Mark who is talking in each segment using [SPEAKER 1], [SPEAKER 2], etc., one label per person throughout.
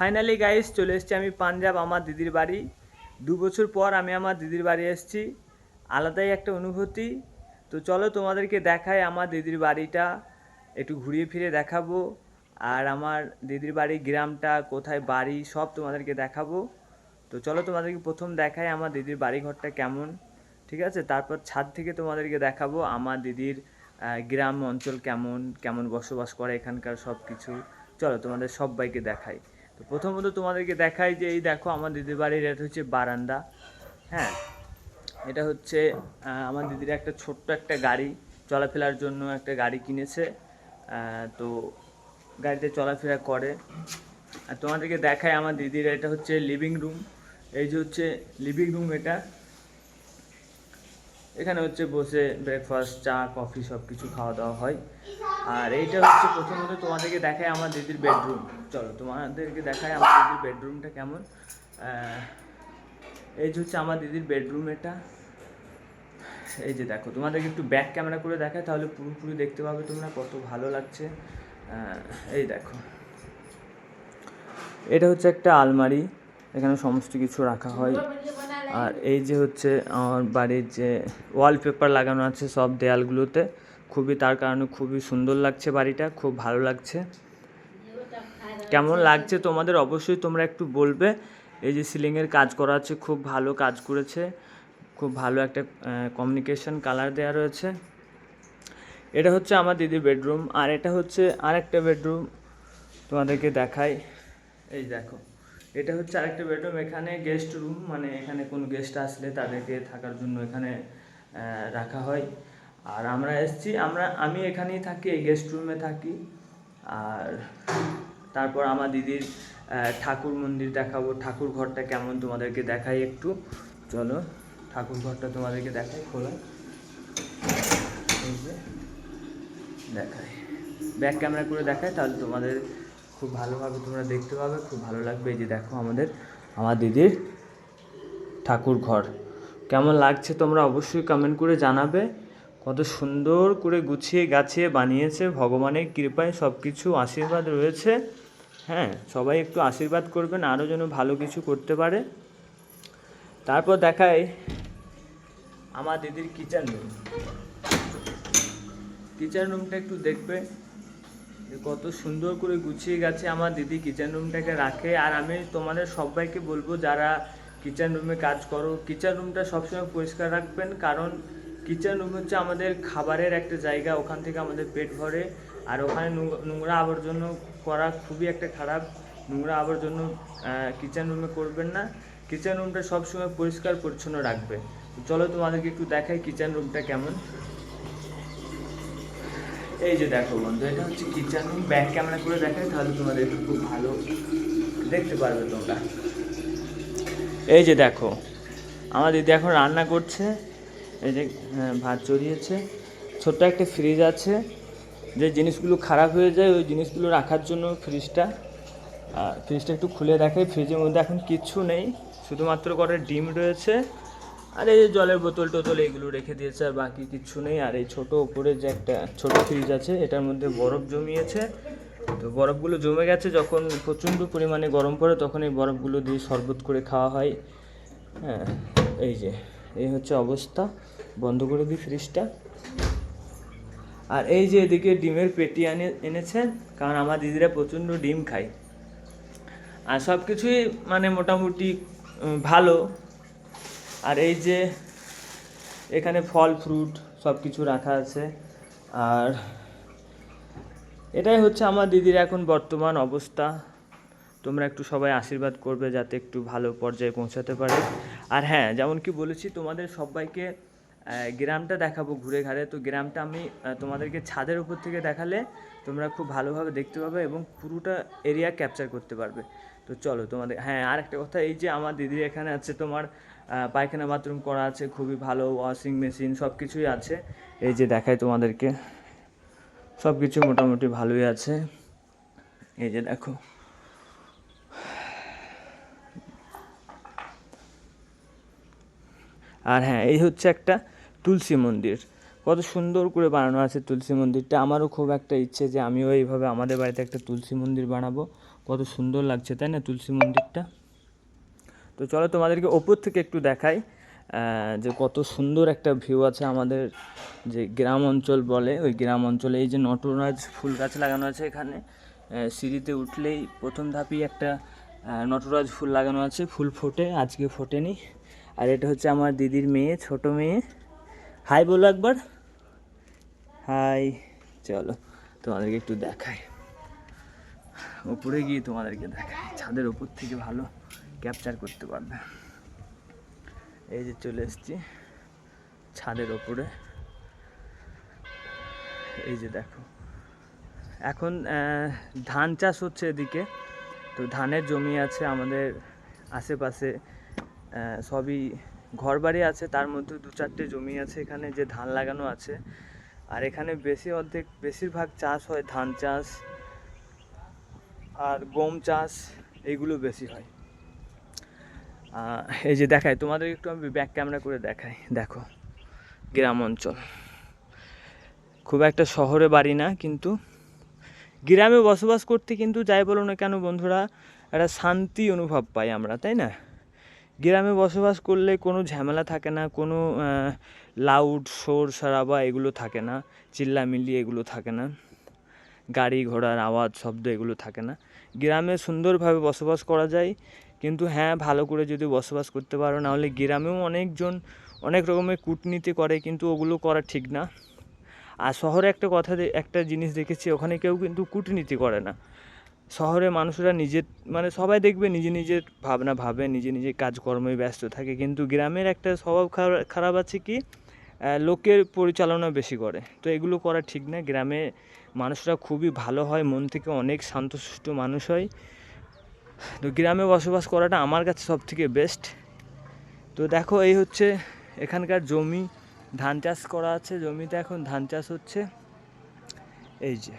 [SPEAKER 1] Finally guys চলে এসেছি আমি পাঞ্জাব, আমার দিদির বাড়ি। দু বছর পর আমি আমার দিদির বাড়ি এসেছি। আলাদাই একটা অনুভূতি। তো চলো তোমাদেরকে দেখাই আমার দিদির বাড়িটা। একটু ঘুরিয়ে ফিরে দেখাবো। আর আমার দিদির বাড়ি, গ্রামটা, কোথায় বাড়ি, সব তোমাদেরকে দেখাবো। তো চলো তোমাদেরকে প্রথম দেখাই আমার দিদির বাড়ি ঘরটা কেমন। ঠিক আছে? তারপর ছাদ থেকে তোমাদেরকে দেখাবো আমার দিদির গ্রাম অঞ্চল কেমন কেমন বসবাস করে এখানকার সব কিছু চলো তোমাদের সবাইকে দেখাই। তো প্রথমত তোমাদেরকে দেখাই যে এই দেখো আমার দিদির বাড়ির এটা হচ্ছে বারান্দা হ্যাঁ? এটা হচ্ছে আমার দিদির একটা ছোট্ট একটা গাড়ি, চলাফেরার জন্য একটা গাড়ি কিনেছে তো গাড়িতে চলাফেরা করে। আর তোমাদেরকে দেখায় আমার দিদির এটা হচ্ছে লিভিং রুম এই যে হচ্ছে লিভিং রুম এটা। এখানে হচ্ছে বসে ব্রেকফাস্ট চা কফি সব কিছু খাওয়া দাওয়া হয়। আর এইটা হচ্ছে প্রথমত তোমাদেরকে দেখায় আমার দিদির বেডরুম চলো, তোমাদেরকে দেখায় আমার দিদির বেডরুমটা কেমন। এই যে হচ্ছে আমার দিদির বেডরুম এটা। এই যে দেখো, তোমাদেরকে একটু ব্যাক ক্যামেরা করে দেখায়, তাহলে পুরোপুরি দেখতে পাবে তোমরা কত ভালো লাগছে। এই দেখো। এটা হচ্ছে একটা আলমারি, এখানে সমস্ত কিছু রাখা হয়। আর এই যে হচ্ছে আমার বাড়ির যে ওয়ালপেপার লাগানো আছে সব দেয়ালগুলোতে। খুবই, তার কারণে খুবই সুন্দর লাগছে বাড়িটা, খুব ভালো লাগছে। কেমন লাগছে তোমাদের? অবশ্যই তোমরা একটু বলবে। এই যে সিলিংয়ের কাজ করা আছে খুব ভালো কাজ করেছে। খুব ভালো একটা কমিউনিকেশন কালার দেওয়া রয়েছে। এটা হচ্ছে আমার দিদির বেডরুম আর এটা হচ্ছে আরেকটা বেডরুম তোমাদেরকে দেখাই। এই দেখো, এটা হচ্ছে আরেকটা বেডরুম এখানে গেস্ট রুম মানে এখানে কোনো গেস্ট আসলে তাদেরকে থাকার জন্য এখানে রাখা হয়। আর আমরা এসছি, আমরা, আমি এখানেই থাকি, এই গেস্ট রুমে থাকি। আর তারপর আমার দিদির ঠাকুর মন্দির দেখাবো। ঠাকুর ঘরটা কেমন তোমাদেরকে দেখাই একটু। চলো, ঠাকুর ঘরটা তোমাদেরকে দেখাই খোলা। দেখাই। ব্যাক ক্যামেরা করে দেখায় তাহলে তোমাদের খুব ভালোভাবে তোমরা দেখতে পাবে। খুব ভালো লাগবে। এই যে দেখো আমাদের, আমার দিদির ঠাকুর ঘর। কেমন লাগছে তোমরা অবশ্যই কমেন্ট করে জানাবে। কত সুন্দর করে গুছিয়ে গাছিয়ে বানিয়েছে, ভগবানের কৃপায় সব কিছু আশীর্বাদ রয়েছে। হ্যাঁ সবাই একটু আশীর্বাদ করবেন, আরও যেন ভালো কিছু করতে পারে। তারপর দেখায় আমার দিদির কিচেন রুম কিচেন রুমটা একটু দেখবে কত সুন্দর করে গুছিয়ে গেছে আমার দিদি কিচেন রুমটাকে রাখে। আর আমি তোমাদের সবাইকে বলব, যারা কিচেন রুমে কাজ করো কিচেন রুমটা সবসময় পরিষ্কার রাখবেন। কারণ কিচেন রুম হচ্ছে আমাদের খাবারের একটা জায়গা, ওখান থেকে আমাদের পেট ভরে। আর ওখানে নোংরা আবর্জনা করা খুবই একটা খারাপ। নোংরা আবর্জনা কিচেন রুমে করবেন না। কিচেন রুমটা সবসময় পরিষ্কার, পরিচ্ছন্ন রাখবে। চলো তোমাদেরকে একটু দেখাই কিচেন রুমটা কেমন। এই যে দেখো বন্ধু, এটা হচ্ছে কিচেন রুম। ব্যাক ক্যামেরা করে দেখাই, তাহলে তোমাদের একটু খুব ভালো দেখতে পারবে তোমরা। এই যে দেখো, আমার দিদি এখন রান্না করছে। এই যে হ্যাঁ, ভাত চড়িয়েছে ছোট্ট একটা ফ্রিজ আছে। যে জিনিসগুলো খারাপ হয়ে যায় ওই জিনিসগুলো রাখার জন্য ফ্রিজটা ফ্রিজটা একটু খুলে দেখাই। ফ্রিজের মধ্যে এখন কিচ্ছু নেই শুধুমাত্র করে ডিম রয়েছে। আর এই যে জলের বোতল টোতল এইগুলো রেখে দিয়েছে আর বাকি কিচ্ছু নেই। আর এই ছোট ওপরে যে একটা ছোট ফ্রিজ আছে এটার মধ্যে বরফ জমিয়েছে। তো বরফগুলো জমে গেছে যখন প্রচণ্ড পরিমাণে গরম পড়ে তখন এই বরফগুলো দিয়ে শরবত করে খাওয়া হয়। হ্যাঁ এই যে। এই হচ্ছে অবস্থা। বন্ধ করে দিই ফ্রিজটা আর এই যে এদিকে ডিমের পেটি আনে, এনেছেন, কারণ আমার দিদিরা প্রচণ্ড ডিম খায়। আর সব কিছুই মানে মোটামুটি ভালো। আর এই যে এখানে ফল, ফ্রুট সব কিছু রাখা আছে। আর এটাই হচ্ছে আমার দিদির এখন বর্তমান অবস্থা। তোমরা একটু সবাই আশীর্বাদ করবে যাতে একটু ভালো পর্যায়ে পৌঁছাতে পারে। আর হ্যাঁ যেমন কি বলেছি, তোমাদের সবাইকে গ্রামটা দেখাবো ঘুরে ঘাড়ে। তো গ্রামটা আমি তোমাদেরকে ছাদের উপর থেকে দেখালে তোমরা খুব ভালোভাবে দেখতে পাবে এবং পুরোটা এরিয়া ক্যাপচার করতে পারবে। তো চলো তোমাদের হ্যাঁ আর একটা কথা, এই যে আমার দিদির এখানে আছে, তোমার পায়খানা বাথরুম করা আছে, খুবই ভালো ওয়াশিং মেশিন সব কিছুই আছে। এই যে দেখাই তোমাদেরকে সব কিছু মোটামুটি ভালোই আছে। এই যে দেখো। আর হ্যাঁ এই হচ্ছে একটা তুলসী মন্দির। কত সুন্দর করে বানানো আছে তুলসী মন্দিরটা। আমারও খুব একটা ইচ্ছে যে আমিও এইভাবে আমাদের বাড়িতে একটা তুলসী মন্দির বানাবো। কত সুন্দর লাগছে, তাই না, তুলসী মন্দিরটা? তো চলো তোমাদেরকে ওপর থেকে একটু দেখাই যে কত সুন্দর একটা ভিউ আছে আমাদের যে গ্রাম অঞ্চল বলে। ওই গ্রাম অঞ্চলে এই যে নটরাজ ফুল গাছ লাগানো আছে এখানে। সিঁড়িতে উঠলেই প্রথম ধাপেই একটা নটরাজ ফুল লাগানো আছে। ফুল ফোটে, আজকে ফোটেনি। আর এটা হচ্ছে আমার দিদির মেয়ে, ছোট মেয়ে। হাই বলো একবার। হাই চলো, তোমাদেরকে একটু দেখায় উপরে গিয়ে তোমাদেরকে দেখায় ছাদের উপর থেকে ভালো ক্যাপচার করতে পারবে। এই যে চলে এসছি ছাদের ওপরে। এই যে দেখো, এখন ধান চাষ হচ্ছে এদিকে। তো ধানের জমি আছে আমাদের আশেপাশে। সবই ঘর বাড়ি আছে, তার মধ্যে দু চারটে জমি আছে এখানে, যে ধান লাগানো আছে। আর এখানে বেশি অর্ধেক, বেশিরভাগ চাষ হয় ধান চাষ আর গম চাষ এইগুলো বেশি হয়। এই যে দেখাই, তোমাদের একটু আমি ব্যাক ক্যামেরা করে দেখাই। দেখো, গ্রাম অঞ্চল। খুব একটা শহরে বাড়ি না, কিন্তু গ্রামে বসবাস করতে কিন্তু যাই বলো না কেন বন্ধুরা, একটা শান্তি অনুভব পাই আমরা, তাই না? গ্রামে বসবাস করলে কোনো ঝামেলা থাকে না, কোনো লাউড শোর সারাবা এগুলো থাকে না, চিল্লামিল্লি এগুলো থাকে না, গাড়ি ঘোড়ার আওয়াজ, শব্দ এগুলো থাকে না। গ্রামে সুন্দরভাবে বসবাস করা যায়, কিন্তু হ্যাঁ ভালো করে যদি বসবাস করতে পারো, নাহলে গ্রামেও অনেকজন অনেক রকমের কূটনীতি করে, কিন্তু ওগুলো করা ঠিক না। আর শহরে একটা কথা একটা জিনিস দেখেছি, ওখানে কেউ কিন্তু কূটনীতি করে না। শহরে মানুষরা নিজের মানে সবাই দেখবে নিজে নিজের ভাবনা ভাবে, নিজে নিজে কাজকর্মে ব্যস্ত থাকে। কিন্তু গ্রামের একটা স্বভাব খারা- খারাপ আছে কি? লোকের পরিচালনা বেশি করে। তো এগুলো করা ঠিক না। গ্রামে মানুষরা খুবই ভালো হয়, মন থেকে অনেক শান্তশিষ্ট মানুষ হয়। তো গ্রামে বসবাস করাটা আমার কাছে সব থেকে বেস্ট তো দেখো, এই হচ্ছে এখানকার জমি। ধান চাষ করা আছে। জমিতে এখন ধান চাষ হচ্ছে। এই যে,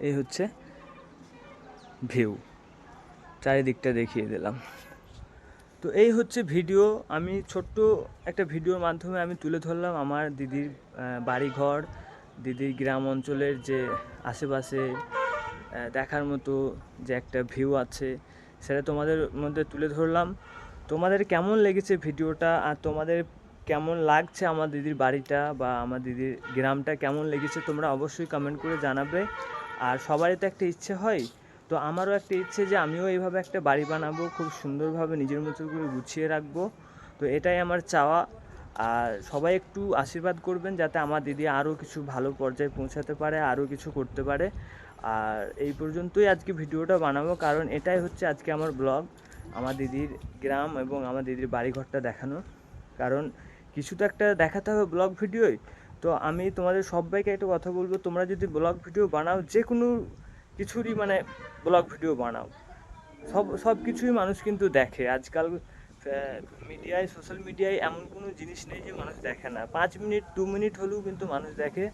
[SPEAKER 1] এই হচ্ছে ভিউ। চারিদিকটা দেখিয়ে দিলাম। তো এই হচ্ছে ভিডিও। আমি ছোট্ট একটা ভিডিওর মাধ্যমে আমি তুলে ধরলাম আমার দিদির বাড়িঘর, দিদির গ্রাম অঞ্চলের যে আশেপাশে দেখার মতো যে একটা ভিউ আছে, সেটা তোমাদের মধ্যে তুলে ধরলাম। তোমাদের কেমন লেগেছে ভিডিওটা? আর তোমাদের কেমন লাগছে আমার দিদির বাড়িটা বা আমার দিদির গ্রামটা? কেমন লেগেছে? তোমরা অবশ্যই কমেন্ট করে জানাবে। আর সবারই তো একটা ইচ্ছে হয় তো আমারও একটা ইচ্ছে যে আমিও এইভাবে একটা বাড়ি বানাবো, খুব সুন্দরভাবে নিজের মতো করে গুছিয়ে রাখব। তো এটাই আমার চাওয়া। আর সবাই একটু আশীর্বাদ করবেন যাতে আমার দিদি আরও কিছু ভালো পর্যায়ে পৌঁছাতে পারে, আরও কিছু করতে পারে। আর এই পর্যন্তই আজকে ভিডিওটা বানাবো, কারণ এটাই হচ্ছে আজকে আমার ব্লগ, আমার দিদির গ্রাম এবং আমার দিদির বাড়িঘরটা দেখানো কারণ কিছু তো একটা দেখাতে হবে ব্লগ ভিডিওয়। তো আমি তোমাদের সবাইকে একটা কথা বলব, তোমরা যদি ব্লগ ভিডিও বানাও যে কোনো কিছুরই মানে ব্লগ ভিডিও বানাও। সব সব কিছুই মানুষ কিন্তু দেখে। আজকাল মিডিয়ায় সোশ্যাল মিডিয়ায় এমন কোনো জিনিস নেই যে মানুষ দেখে না। পাঁচ মিনিট, দু মিনিট হলেও কিন্তু মানুষ দেখে।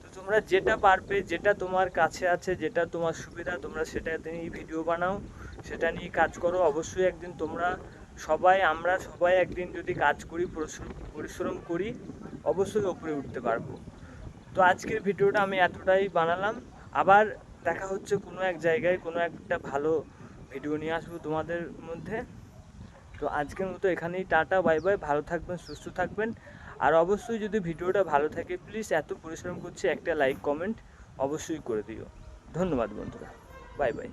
[SPEAKER 1] তো তোমরা যেটা পারবে, যেটা তোমার কাছে আছে, যেটা তোমার সুবিধা, তোমরা সেটা নিয়ে ভিডিও বানাও। সেটা নিয়ে কাজ করো। অবশ্যই একদিন তোমরা সবাই, আমরা সবাই একদিন যদি কাজ করি, পরিশ্রম পরিশ্রম করি, অবশ্যই ওপরে উঠতে পারব। তো আজকের ভিডিওটা আমি এতটাই বানালাম। আবার দেখা হচ্ছে কোনো এক জায়গায়, কোনো একটা ভালো ভিডিও নিয়ে আসব তোমাদের মধ্যে। তো আজকের মতো এখানেই টাটা বাই বাই ভালো থাকবেন, সুস্থ থাকবেন। আর অবশ্যই যদি ভিডিওটা ভালো থাকে প্লিজ এত পরিশ্রম করছি একটা লাইক কমেন্ট অবশ্যই করে দিও। ধন্যবাদ বন্ধুরা বাই বাই